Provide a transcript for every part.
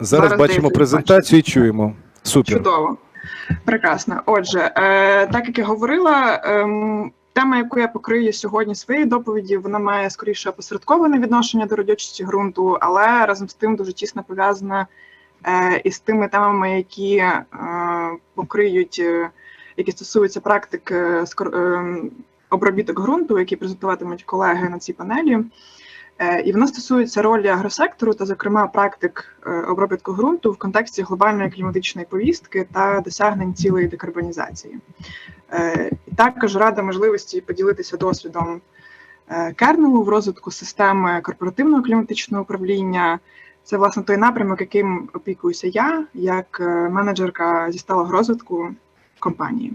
Зараз, бачимо здається, презентацію і чуємо. Супер. Чудово. Прекрасно. Отже, е, так як я говорила, ем, тема, яку я покрию сьогодні своєю доповіді, вона має скоріше опосередковане відношення до родючості ґрунту, але разом з тим дуже тісно пов'язана е, із тими темами, які е, покриють, е, які стосуються практик е, ем, обробіток ґрунту, які презентуватимуть колеги на цій панелі. Е, І воно стосується ролі агросектору та, зокрема, практик е, обробітку ґрунту в контексті глобальної кліматичної повістки та досягнень цілої декарбонізації. Е, І також рада можливості поділитися досвідом Кернелу в розвитку системи корпоративного кліматичного управління. Це власне той напрямок, яким опікуюся я, як менеджерка зі сталого розвитку компанії.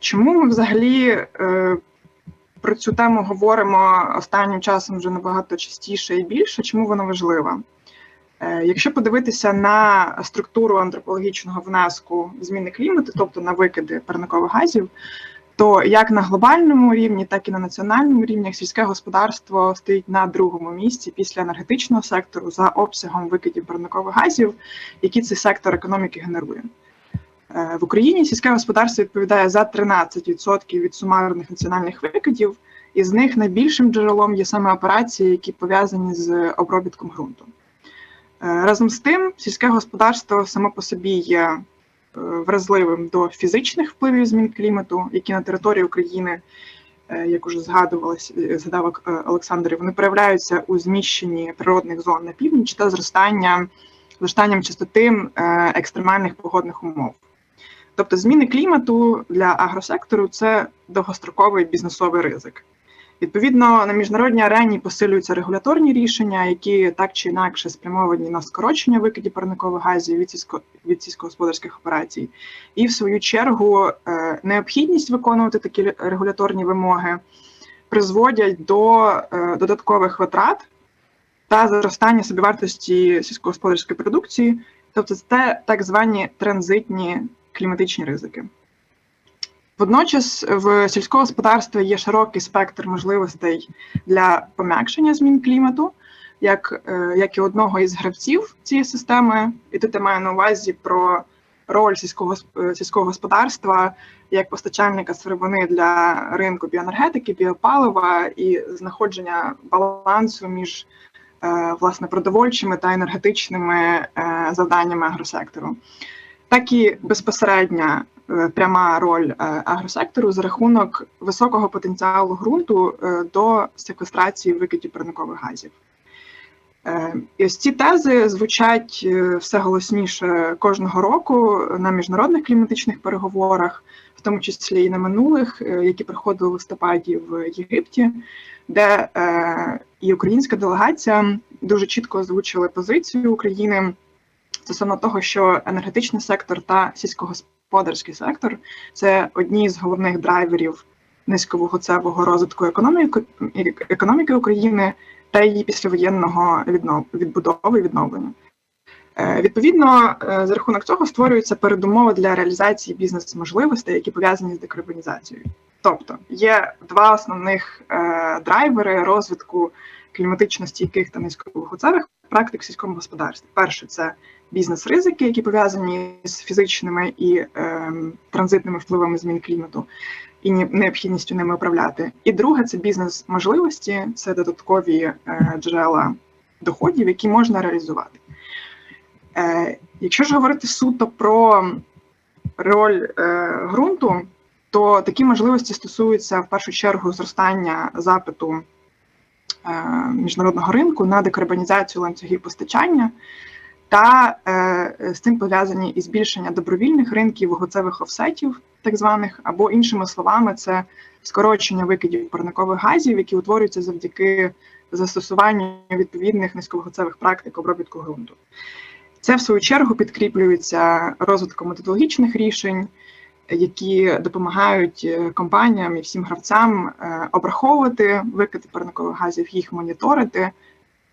Чому ми взагалі про цю тему говоримо останнім часом вже набагато частіше і більше. Чому вона важлива? Е, Якщо подивитися на структуру антропологічного внеску зміни клімату, тобто на викиди парникових газів, то як на глобальному рівні, так і на національному рівні сільське господарство стоїть на другому місці після енергетичного сектору за обсягом викидів парникових газів, які цей сектор економіки генерує. Е, В Україні сільське господарство відповідає за 13% від сумарних національних викидів, і з них найбільшим джерелом є саме операції, які пов'язані з обробітком ґрунту. Е, Разом з тим, сільське господарство само по собі є е, вразливим до фізичних впливів змін клімату, які на території України, як уже згадувалось, згадав Олександр, вони проявляються у зміщенні природних зон на північ та зростання, зростанням частоти екстремальних погодних умов. Тобто зміни клімату для агросектору це довгостроковий бізнесовий ризик. Відповідно, на міжнародній арені посилюються регуляторні рішення, які так чи інакше спрямовані на скорочення викидів парникових газів від сільсько від сільськогосподарських операцій, і в свою чергу е, необхідність виконувати такі регуляторні вимоги призводять до е, додаткових витрат та зростання собівартості сільськогосподарської продукції, тобто це так звані транзитні кліматичні ризики. Водночас в сільського господарства є широкий спектр можливостей для пом'якшення змін клімату, як, е, як і одного із гравців цієї системи, і тут я маю на увазі про роль сільського е, сільського господарства як постачальника сировини для ринку біоенергетики, біопалива і знаходження балансу між е, власне продовольчими та енергетичними завданнями агросектору так і безпосередня е, пряма роль е, агросектору за рахунок високого потенціалу ґрунту е, до секвестрації викидів парникових газів. І ось ці тези звучать все голосніше кожного року на міжнародних кліматичних переговорах, в тому числі і на минулих, які проходили в листопаді в Єгипті, де і українська делегація дуже чітко озвучили позицію України стосовно того, що енергетичний сектор та сільськогосподарський сектор це одні з головних драйверів низьковуглецевого розвитку економіки, економіки України та її післявоєнного віднов, відбудови і відновлення. Е, Відповідно, е, за рахунок цього створюються передумови для реалізації бізнес-можливостей, які пов'язані з декарбонізацією. Тобто є два основних е, драйвери розвитку кліматично стійких та низьковуглецевих практик в сільському господарстві. Перше це бізнес-ризики, які пов'язані з фізичними і е, транзитними впливами змін клімату і ні- необхідністю ними управляти. І друге це бізнес-можливості, це додаткові е, джерела доходів, які можна реалізувати. Е, якщо ж говорити суто про роль е, ґрунту, то такі можливості стосуються в першу чергу зростання запиту міжнародного ринку на декарбонізацію ланцюгів постачання, та е, з цим пов'язані і збільшення добровільних ринків вуглецевих офсетів, так званих, або іншими словами, це скорочення викидів парникових газів, які утворюються завдяки застосуванню відповідних низьковуглецевих практик обробітку ґрунту. Це в свою чергу підкріплюється розвитком методологічних рішень, які допомагають е, компаніям і всім гравцям е, обраховувати викиди парникових газів, їх моніторити,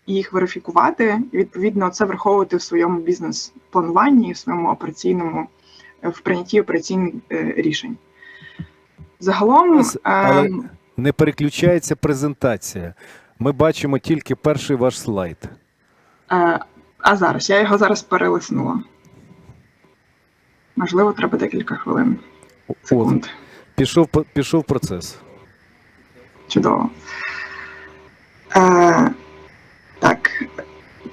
їх верифікувати, і відповідно це враховувати в своєму бізнес-плануванні, в своєму операційному е, в прийнятті операційних рішень. Загалом, але- ем, Не переключається презентація. Ми бачимо тільки перший ваш слайд. А зараз я його зараз перелиснула. Можливо, треба декілька хвилин. От, Секунд. пішов, пішов процес. Чудово. Е, так.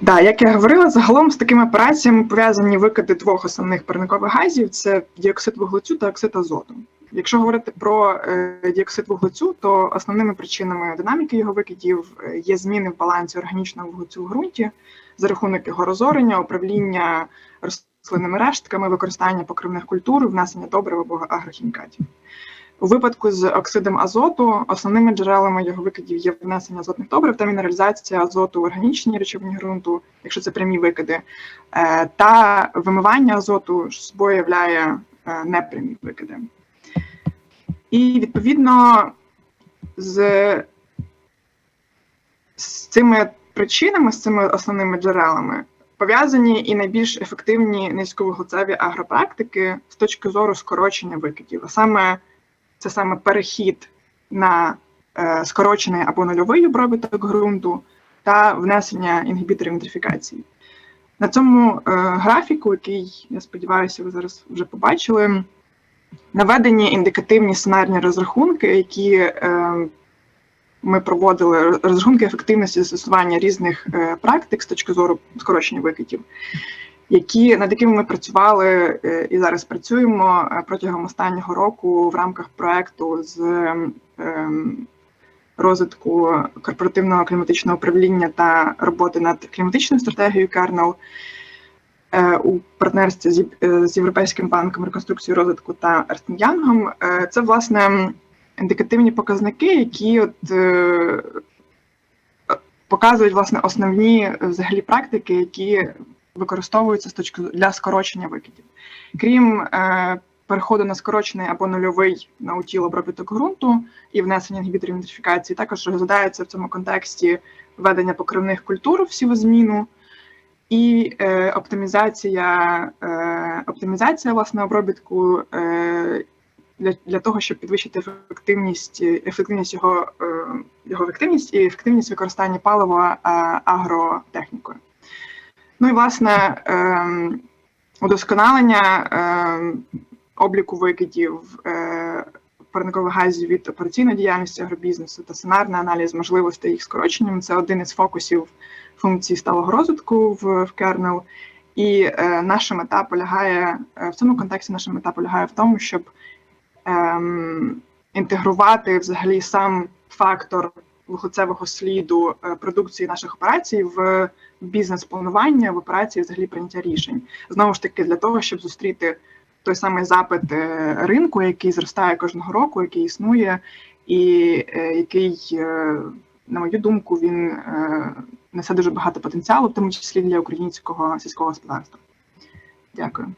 Да, як я говорила, загалом з такими операціями пов'язані викиди двох основних парникових газів: це діоксид вуглецю та оксид азоту. Якщо говорити про е, діоксид вуглецю, то основними причинами динаміки його викидів е, є зміни в балансі органічного вуглецю в ґрунті за рахунок його розорення, управління рослинними рештками, використання покривних культур, внесення добрив або агрохімікатів. У випадку з оксидом азоту основними джерелами його викидів є внесення азотних добрив та мінералізація азоту в органічні речовині ґрунту, якщо це прямі викиди, е, та вимивання азоту що собою являє е, непрямі викиди. І відповідно з, з цими причинами, з цими основними джерелами пов'язані і найбільш ефективні низьковуглецеві агропрактики з точки зору скорочення викидів, а саме це саме перехід на е, скорочений або нульовий обробіток ґрунту та внесення інгібіторів інтрифікації. На цьому е, графіку, який, я сподіваюся, ви зараз вже побачили, наведені індикативні сценарні розрахунки, які е, ми проводили розрахунки ефективності застосування різних е, практик з точки зору скорочення викидів які над якими ми працювали е, і зараз працюємо е, протягом останнього року в рамках проекту з ем, розвитку корпоративного кліматичного управління та роботи над кліматичною стратегією Кернел у партнерстві з, Європейським банком реконструкції розвитку та Ernst Young. Це власне індикативні показники, які от е, показують власне основні взагалі практики, які використовуються з точки для скорочення викидів. Крім е, переходу на скорочений або нульовий наутіл обробіток ґрунту і внесення інгібіторів ідентифікації, також розглядається в цьому контексті введення покривних культур в сівозміну і е, оптимізація, е, оптимізація власне обробітку. Е, для, для того, щоб підвищити ефективність, ефективність його, е, його ефективність і ефективність використання палива е, агротехнікою. Ну і власне удосконалення обліку викидів е, парникових газів від операційної діяльності агробізнесу та сценарний аналіз можливостей їх скороченням це один із фокусів функції сталого розвитку в, в Kernel. І е, наша мета полягає е, в цьому контексті. Наша мета полягає в тому, щоб ем, інтегрувати взагалі сам фактор вуглецевого сліду е, продукції наших операцій в бізнес-планування, в операції взагалі прийняття рішень. Знову ж таки, для того, щоб зустріти той самий запит е, ринку, який зростає кожного року, який існує, і е, який, на мою думку, він несе дуже багато потенціалу, в тому числі для українського сільського господарства. Дякую.